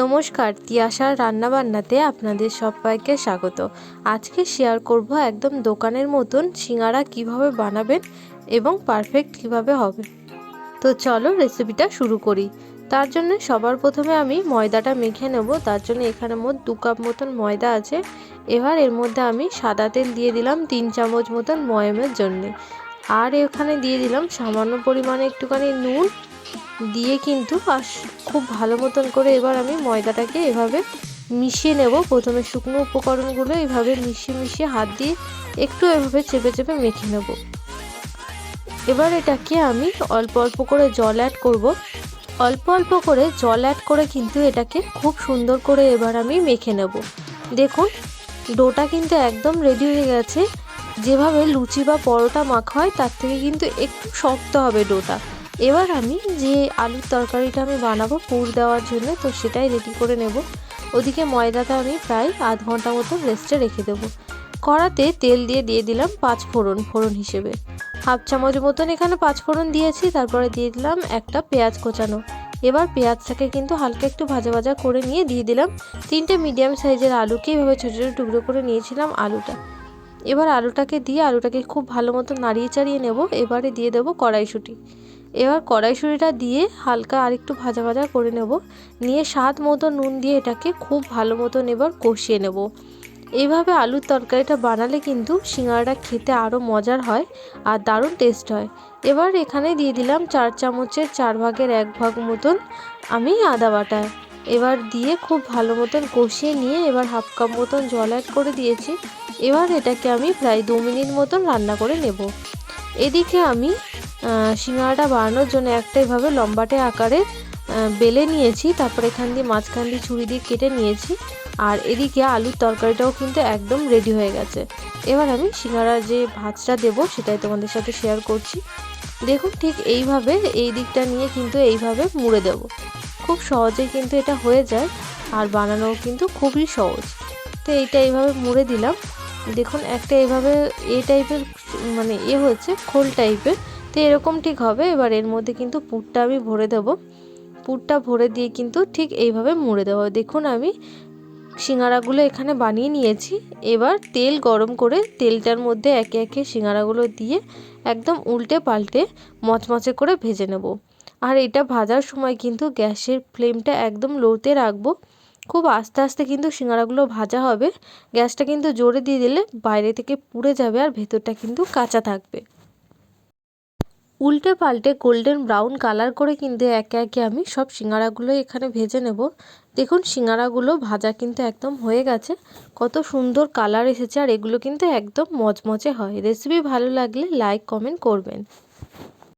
নমস্কার, তিয়াশার রান্নাবান্নাতে আপনাদের সবাইকে স্বাগত। আজকে শেয়ার করব একদম দোকানের মতন সিঙ্গারা কীভাবে বানাবেন এবং পারফেক্ট কীভাবে হবে। তো চলো রেসিপিটা শুরু করি। তার জন্য সবার প্রথমে আমি ময়দাটা মেখে নেব। তার জন্য এখানে মোট দু কাপ মতন ময়দা আছে। এবার এর মধ্যে আমি সাদা তেল দিয়ে দিলাম তিন চামচ মতন ময়মের জন্যে। আর এখানে দিয়ে দিলাম সামান্য পরিমাণে একটুখানি নুন। দিয়ে কিন্তু খুব ভালো মতন করে এবার আমি ময়দাটাকে এভাবে মিশিয়ে নেব। প্রথমে শুকনো উপকরণগুলো এভাবে মিশিয়ে মিশিয়ে হাত দিয়ে একটু এভাবে চেপে চেপে মেখে নেব। এবার এটাকে আমি অল্প অল্প করে জল অ্যাড করব। অল্প অল্প করে জল অ্যাড করে কিন্তু এটাকে খুব সুন্দর করে এবার আমি মেখে নেব। দেখুন, ডোটা কিন্তু একদম রেডি হয়ে গেছে। যেভাবে লুচি বা পরোটা মাখা হয়, তার থেকে কিন্তু একটু শক্ত হবে ডোটা। এবার আমি যে আলুর তরকারিটা আমি বানাবো পুর দেওয়ার জন্য, তো সেটাই রেডি করে নেব। ওদিকে ময়দাটা আমি প্রায় আধ ঘণ্টা মতো রেস্টে রেখে দেবো। কড়াতে তেল দিয়ে দিয়ে দিলাম পাঁচ ফোড়ন ফোড়ন হিসেবে। হাফ চামচ মতন এখানে পাঁচ ফোড়ন দিয়েছি, তারপরে দিয়ে দিলাম একটা পেঁয়াজ কোচানো। এবার পেঁয়াজটাকে কিন্তু হালকা একটু ভাজা ভাজা করে নিয়ে দিয়ে দিলাম। তিনটে মিডিয়াম সাইজের আলুকে এভাবে ছোটো ছোটো টুকরো করে নিয়েছিলাম আলুটা। এবার আলুটাকে দিয়ে আলুটাকে খুব ভালো মতো নাড়িয়ে চাড়িয়ে নেব। এবারে দিয়ে দেবো কড়াইশুঁটি। এবার কড়াইশুঁটিটা দিয়ে হালকা আরেকটু ভাজা ভাজা করে নেব। নিয়ে স্বাদ মতো নুন দিয়ে এটাকে খুব ভালো মতন এবার কষিয়ে নেব। এইভাবে আলুর তরকারিটা বানালে কিন্তু সিঙ্গাড়াটা খেতে আরও মজার হয় আর দারুণ টেস্ট হয়। এবার এখানে দিয়ে দিলাম চার চামচের চার ভাগের এক ভাগ মতন আমি আদা বাটা। এবার দিয়ে খুব ভালো মতন কষিয়ে নিয়ে এবার হাফ কাপ মতন জল অ্যাড করে দিয়েছি। এবার এটাকে আমি প্রায় দু মিনিট মতন রান্না করে নেব। এদিকে আমি সিঙ্গাড়াটা বানানোর জন্য একটা এভাবে লম্বাটে আকারে বেলে নিয়েছি, তারপর এখান দিয়ে মাঝখান দিয়ে ছুরি দিয়ে কেটে নিয়েছি, আর এদিকে আলুর তরকারিটাও কিন্তু একদম রেডি হয়ে গেছে। এবার আমি সিঙ্গাড়ার যে ভাজটা দেব, সেটাই তোমাদের সাথে শেয়ার করছি। দেখুন ঠিক এইভাবে এই দিকটা নিয়ে কিন্তু এইভাবে মুড়ে দেব। খুব সহজেই কিন্তু এটা হয়ে যায় আর বানানোও কিন্তু খুবই সহজ। তো এইটা এইভাবে মুড়ে দিলাম। দেখুন, একটা এইভাবে এ টাইপের মানে এ হচ্ছে খোল টাইপের তো এরকম ঠিক হবে। এবার এর মধ্যে কিন্তু পুরটা আমি ভরে দেব। পুরটা ভরে দিয়ে কিন্তু ঠিক এইভাবে মুড়ে দেবো দেখুন, আমি সিঙ্গারাগুলো এখানে বানিয়ে নিয়েছি। এবার তেল গরম করে তেলটার মধ্যে একে একে সিঙ্গারাগুলো দিয়ে একদম উল্টে পাল্টে মচমচে করে ভেজে নেব। আর এটা ভাজার সময় কিন্তু গ্যাসের ফ্লেমটা একদম লোতে রাখব। খুব আস্তে আস্তে কিন্তু সিঙ্গারাগুলো ভাজা হবে। গ্যাসটা কিন্তু জোরে দিয়ে দিলে বাইরে থেকে পুড়ে যাবে আর ভেতরটা কিন্তু কাঁচা থাকবে। উল্টে পাল্টে গোল্ডেন ব্রাউন কালার করে কিন্তু একে একে আমি সব সিঙ্গারাগুলো এখানে ভেজে নেব। দেখুন, সিঙ্গারাগুলো ভাজা কিন্তু একদম হয়ে গেছে। কত সুন্দর কালার এসেছে আর এগুলো কিন্তু একদম মচমচে হয়। রেসিপি ভালো লাগলে লাইক, কমেন্ট করবেন।